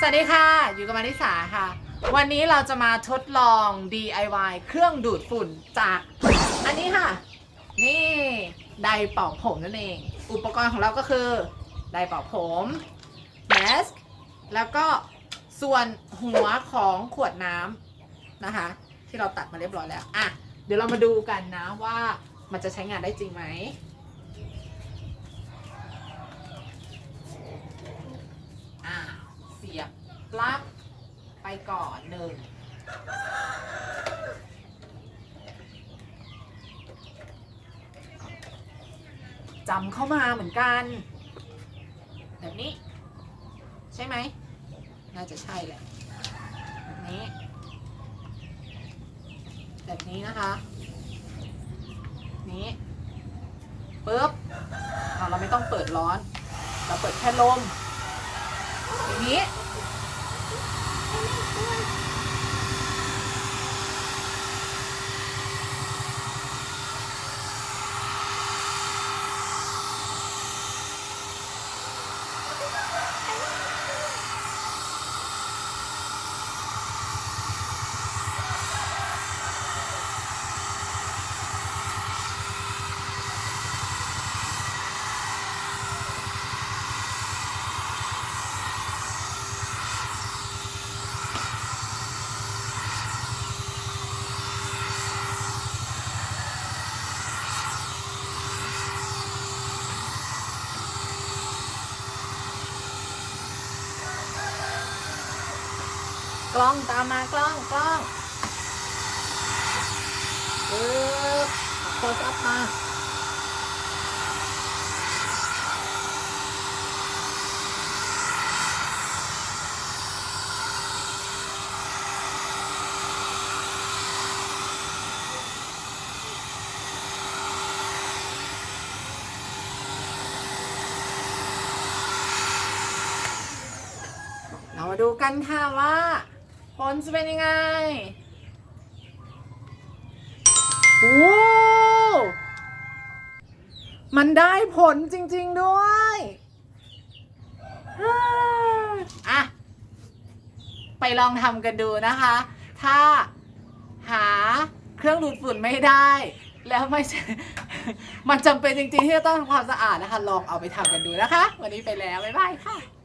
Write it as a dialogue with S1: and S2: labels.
S1: สวัสดีค่ะ อยู่กับมาริสาค่ะ วันนี้เราจะมาทดลอง DIY เครื่องดูดฝุ่นจาก อันนี้ค่ะ นี่ไดร์เป่าผมนั่นเอง อุปกรณ์ของเราก็คือไดร์เป่าผมแมสแล้วก็ส่วนหัวของขวดน้ำนะคะ ที่เราตัดมาเรียบร้อยแล้ว อะ เดี๋ยวเรามาดูกันนะว่ามันจะใช้งานได้จริงไหม อ่า เสียบปลั๊กไปก่อนหนึ่งจำเข้ามาเหมือนกัน แบบนี้ ใช่ไหม น่าจะใช่แหละแบบนี้ แบบนี้นะคะ นี้ปึ๊บเราไม่ต้องเปิดร้อน เราเปิดแค่ลม นี้ ก ล้องตามมากล้องกล้องปึ๊บโคสอัพมาเรามาดูกันค่ะว่า ผลจะเป็นยังไงโอ้มันได้ผลจริง ๆ ด้วยอ่าอะไปลองทำกันดูนะคะ ถ้าหาเครื่องดูดฝุ่นไม่ได้ แล้วไม่ใช่ มันจำเป็นจริง ๆ ที่จะต้องทำความสะอาดนะคะ ลองเอาไปทำกันดูนะคะ วันนี้ไปแล้ว บ๊ายบายค่ะ